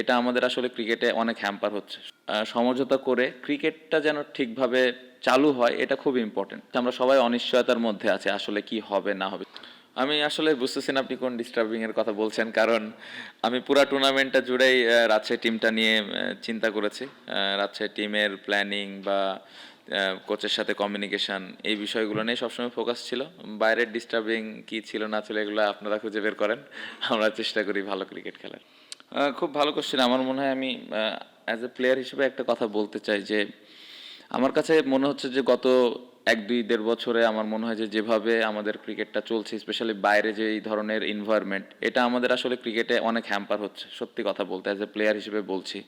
এটা আমাদের আসলে ক্রিকেটে অনেক হ্যাম্পার হচ্ছে। সমঝোতা করে ক্রিকেটটা যেন ঠিকভাবে চালু হয়, এটা খুব ইম্পর্টেন্ট আমরা সবাই অনিশ্চয়তার মধ্যে আছে, আসলে কি হবে, না হবে। আমি আসলে বুঝতেছি না আপনি কোন ডিস্টার্বিং এর কথা বলছেন, কারণ আমি পুরো টুর্নামেন্টটা জুড়েই রাজশাহী টিমটা নিয়ে চিন্তা করেছি। রাজশাহী টিমের প্ল্যানিং বা কোচের সাথে কমিউনিকেশন এই বিষয়গুলো নিয়ে সবসময় ফোকাস ছিল। বাইরের ডিস্টার্বিং কি ছিল, না ছিল, এগুলো আপনারা খুঁজে বের করেন। আমরা চেষ্টা করি ভালো ক্রিকেট খেলার। খুব ভালো কোশ্চেন আমার মনে হয় আমি অ্যাজ এ প্লেয়ার হিসেবে একটা কথা বলতে চাই যে, আমার কাছে মনে হচ্ছে যে গত এক দুই দেড় বছরে আমার মনে হয় যে যেভাবে আমাদের ক্রিকেটটা চলছে স্পেশালি বাইরে যে এই ধরনের এনভায়রনমেন্ট এটা আমাদের আসলে ক্রিকেটে অনেক হ্যাম্পার হচ্ছে, সত্যি কথা বলতে অ্যাজ এ প্লেয়ার হিসেবে বলছি।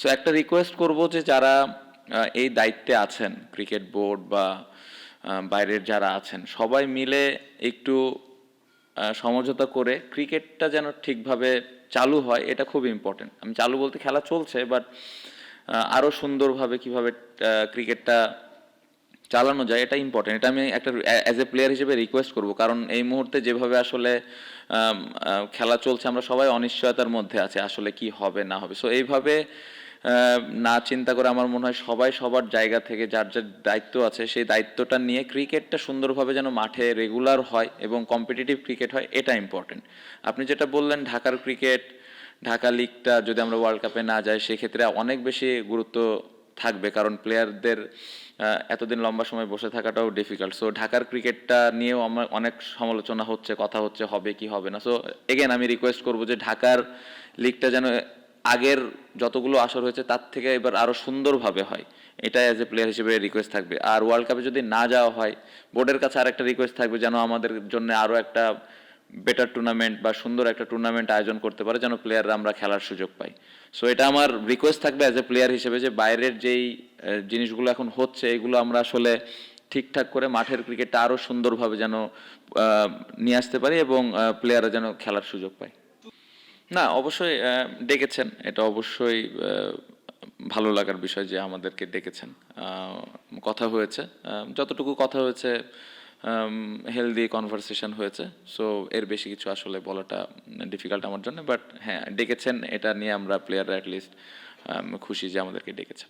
সো একটা রিকোয়েস্ট করব যে যারা এই দায়িত্বে আছেন, ক্রিকেট বোর্ড বা বাইরের যারা আছেন, সবাই মিলে একটু সমঝোতা করে ক্রিকেটটা যেন ঠিকভাবে চালু হয়, এটা খুব ইম্পর্টেন্ট আমি চালু বলতে খেলা চলছে বাট আরও সুন্দরভাবে কীভাবে ক্রিকেটটা চালানো যায়, এটা ইম্পর্টেন্ট এটা আমি একটা অ্যাজ এ প্লেয়ার হিসেবে রিকোয়েস্ট করব, কারণ এই মুহূর্তে যেভাবে আসলে খেলা চলছে, আমরা সবাই অনিশ্চয়তার মধ্যে আছে, আসলে কি হবে, না হবে। সো এইভাবে না চিন্তা করে আমার মনে হয় সবাই সবার জায়গা থেকে যার যার দায়িত্ব আছে, সেই দায়িত্বটা নিয়ে ক্রিকেটটা সুন্দরভাবে যেন মাঠে রেগুলার হয় এবং কম্পিটিটিভ ক্রিকেট হয়, এটা ইম্পর্টেন্ট আপনি যেটা বললেন, ঢাকার ক্রিকেট ঢাকা লিগটা যদি আমরা ওয়ার্ল্ড কাপে না যাই, সেক্ষেত্রে অনেক বেশি গুরুত্ব থাকবে কারণ প্লেয়ারদের এতদিন লম্বা সময় বসে থাকাটাও ডিফিকাল্ট সো ঢাকার ক্রিকেটটা নিয়েও আমার অনেক সমালোচনা হচ্ছে, কথা হচ্ছে, হবে কি হবে না? সো এগেন আমি রিকোয়েস্ট করব যে ঢাকার লিগটা যেন আগের যতগুলো আসর হয়েছে, তার থেকে এবার আরও সুন্দরভাবে হয়। এটা অ্যাজ এ প্লেয়ার হিসেবে রিকোয়েস্ট থাকবে। আর ওয়ার্ল্ড কাপে যদি না যাওয়া হয় বোর্ডের কাছে আর একটা রিকোয়েস্ট থাকবে যেন আমাদের জন্য আরও একটা বেটার টুর্নামেন্ট বা সুন্দর একটা টুর্নামেন্ট আয়োজন করতে পারে, যেন প্লেয়াররা আমরা খেলার সুযোগ পাই। সো এটা আমার রিকোয়েস্ট থাকবে অ্যাজ এ প্লেয়ার হিসেবে যে বাইরের যেই জিনিসগুলো এখন হচ্ছে, এগুলো আমরা আসলে ঠিকঠাক করে মাঠের ক্রিকেটটা আরও সুন্দরভাবে যেন নিয়ে আসতে পারি এবং প্লেয়াররা যেন খেলার সুযোগ পায়। না, অবশ্যই ডেকেছেন। এটা অবশ্যই ভালো লাগার বিষয় যে আমাদেরকে ডেকেছেন। কথা হয়েছে। যতটুকু কথা হয়েছে হেলদি কনভারসেশন হয়েছে। সো এর বেশি কিছু আসলে বলাটা ডিফিকাল্ট আমার জন্য। বাট হ্যাঁ ডেকেছেন, এটা নিয়ে আমরা প্লেয়াররা অ্যাটলিস্ট খুশি যে আমাদেরকে ডেকেছেন।